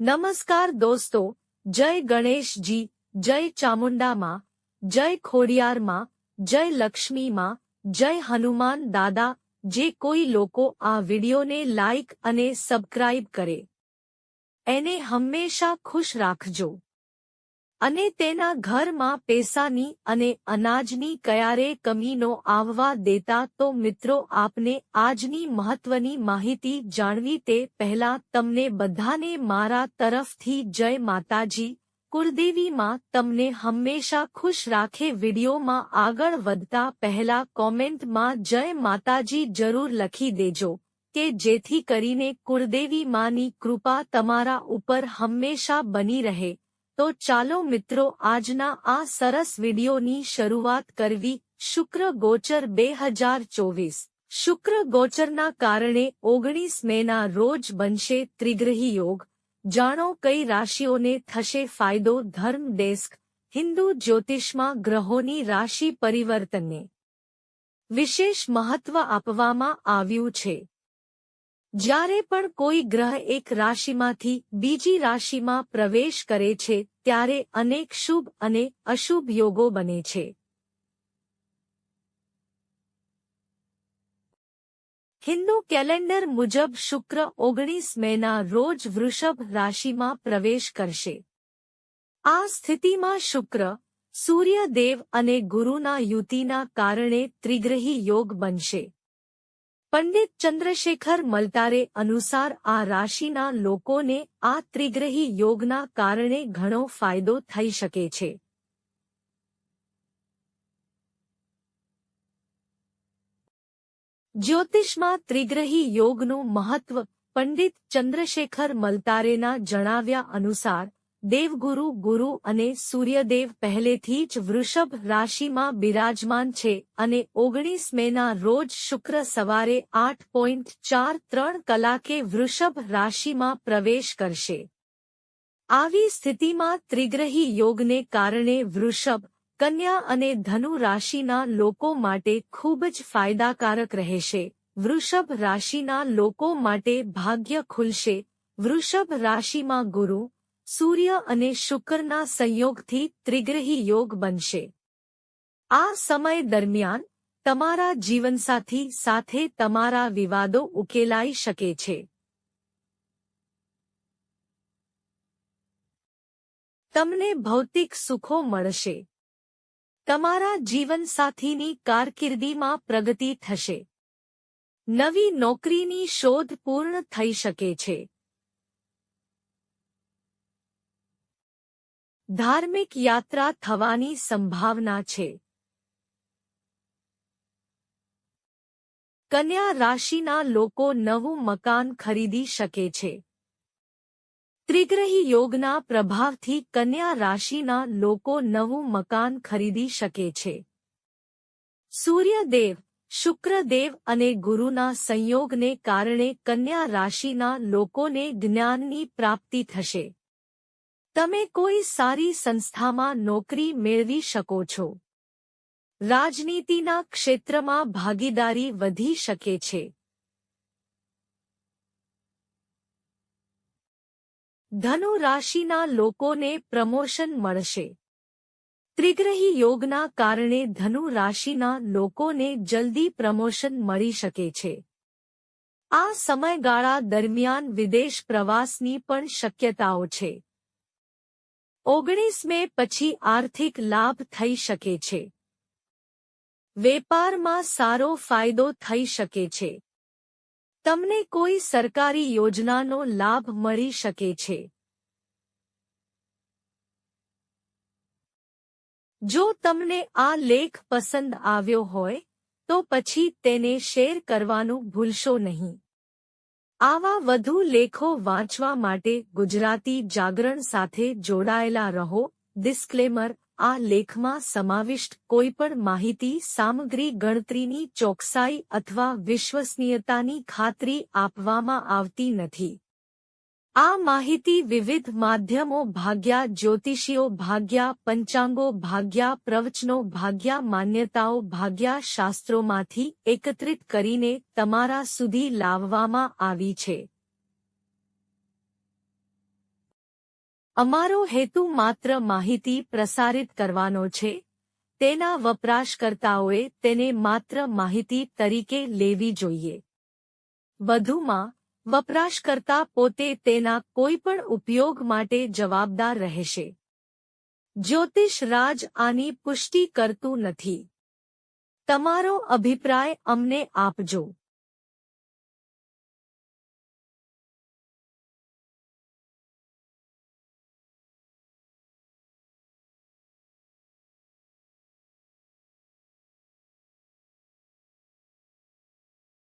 નમસ્કાર દોસ્તો, જય ગણેશજી, જય ચામુંડામાં, જય ખોડિયારમાં, જય લક્ષ્મીમાં, જય હનુમાન દાદા, જે કોઈ લોકો આ વિડીયોને લાઈક અને સબસ્ક્રાઇબ કરે. એને હંમેશા ખુશ રાખજો. અને તેના ઘરમાં પૈસાની અને અનાજની ક્યારે કમીનો આવવા દેતા તો મિત્રો આપને આજની મહત્વની માહિતી જાણવી તે પહેલા તમને બધાને મારા તરફથી જય માતાજી. કુળદેવીમાં તમને હંમેશા ખુશ રાખે વિડીયોમાં આગળ વધતા પહેલા કોમેન્ટમાં જય માતાજી જરૂર લખી દેજો કે જેથી કરીને કુળદેવી માની કૃપા તમારા ઉપર હંમેશા બની રહે. તો ચાલો મિત્રો આજના આ સરસ વિડીયોની શરૂઆત કરવી. શુક્ર ગોચર બે હજાર ચોવીસ. શુક્ર ગોચરના કારણે ઓગણીસ મેના રોજ બનશે ત્રિગ્રહી યોગ. જાણો કઈ રાશિઓને થશે ફાયદો? ધર્મ ડેસ્ક. હિન્દુ જ્યોતિષમાં ગ્રહોની રાશિ પરિવર્તનને વિશેષ મહત્વ આપવામાં આવ્યું છે. જ્યારે પણ કોઈ ગ્રહ એક રાશિમાંથી બીજી રાશિમાં પ્રવેશ કરે છે, ત્યારે અનેક શુભ અને અશુભ યોગો બને છે. હિન્દુ કેલેન્ડર મુજબ શુક્ર ઓગણીસ મેના રોજ વૃષભ રાશિમાં પ્રવેશ કરશે. આ સ્થિતિમાં શુક્ર, સૂર્યદેવ અને ગુરુના યુતિના કારણે ત્રિગ્રહી યોગ બનશે. પંડિત ચંદ્રશેખર મલતારે અનુસાર આ રાશિના લોકોને આ ત્રિગ્રહી યોગના કારણે ઘણો ફાયદો થઈ શકે છે. જ્યોતિષમાં ત્રિગ્રહી યોગનું મહત્વ પંડિત ચંદ્રશેખર મલતારેના જણાવ્યા અનુસાર દેવગુરુ, ગુરુ અને સૂર્યદેવ પહેલેથી જ વૃષભ રાશિમાં બિરાજમાન છે અને ઓગણીસ મેના રોજ શુક્ર સવારે આઠ પોઈન્ટ ચાર ત્રણ કલાકે વૃષભ રાશિમાં પ્રવેશ કરશે. આવી સ્થિતિમાં ત્રિગ્રહી યોગને કારણે વૃષભ, કન્યા અને ધનુ રાશિના લોકો માટે ખૂબ જ ફાયદાકારક રહેશે. વૃષભ રાશિના લોકો માટે ભાગ્ય ખુલશે. વૃષભ રાશિમાં ગુરુ સૂર્ય અને શુક્રના સંયોગથી ત્રિગ્રહી યોગ બનશે. આ સમય દરમિયાન તમારા જીવનસાથી સાથે તમારા વિવાદો ઉકેલાઈ શકે છે. તમને ભૌતિક સુખો મળશે. તમારા જીવનસાથીની કારકિર્દીમાં પ્રગતિ થશે. નવી નોકરીની શોધ પૂર્ણ થઈ શકે છે. ધાર્મિક યાત્રા થવાની સંભાવના છે. કન્યા રાશિના લોકો નવું મકાન ખરીદી શકે છે. ત્રિગ્રહી યોગના પ્રભાવથી કન્યા રાશિના લોકો નવું મકાન ખરીદી શકે છે. સૂર્યદેવ, શુક્રદેવ અને ગુરુના સંયોગને કારણે કન્યા રાશિના લોકોને જ્ઞાનની પ્રાપ્તિ થશે. તમે કોઈ સારી સંસ્થામાં નોકરી મેળવી શકો છો. રાજનીતિના ક્ષેત્રમાં ભાગીદારી વધી શકે છે. ધનુ રાશિના લોકોને પ્રમોશન મળશે. ત્રિગ્રહી યોગના કારણે ધનુ રાશિના લોકોને જલ્દી પ્રમોશન મળી શકે છે. આ સમયગાળા દરમિયાન વિદેશ પ્રવાસની પણ શક્યતાઓ છે. ઓગણીસ મે પછી આર્થિક લાભ થઈ શકે છે. વેપારમાં સારો ફાયદો થઈ શકે છે. તમને કોઈ સરકારી યોજનાનો લાભ મળી શકે છે. જો તમને આ લેખ પસંદ આવ્યો હોય, તો પછી તેને શેર કરવાનું ભૂલશો નહીં. આવા વધુ લેખો વાંચવા માટે ગુજરાતી જાગરણ સાથે જોડાયેલા રહો. ડિસ્ક્લેમર આ લેખમાં સમાવિષ્ટ કોઈપણ માહિતી, સામગ્રી, ગણતરીની ચોકસાઈ અથવા વિશ્વસનીયતાની ખાતરી આપવામાં આવતી નથી. આ માહિતી વિવિધ માધ્યમો ભાગ્યા, જ્યોતિષીઓ ભાગ્યા, પંચાંગો ભાગ્યા, પ્રવચનો ભાગ્યા, માન્યતાઓ ભાગ્યા, શાસ્ત્રોમાંથી એકત્રિત કરીને તમારા સુધી લાવવામાં આવી છે. અમારો હેતુ માત્ર માહિતી પ્રસારિત કરવાનો છે. તેના વપરાશકર્તાઓએ તેને માત્ર માહિતી તરીકે લેવી જોઈએ. વધુમાં વપરાશકર્તા પોતે તેના કોઈપણ ઉપયોગ માટે જવાબદાર રહેશે. જ્યોતિષ રાજ આની પુષ્ટિ કરતું નથી. તમારો અભિપ્રાય અમને આપજો.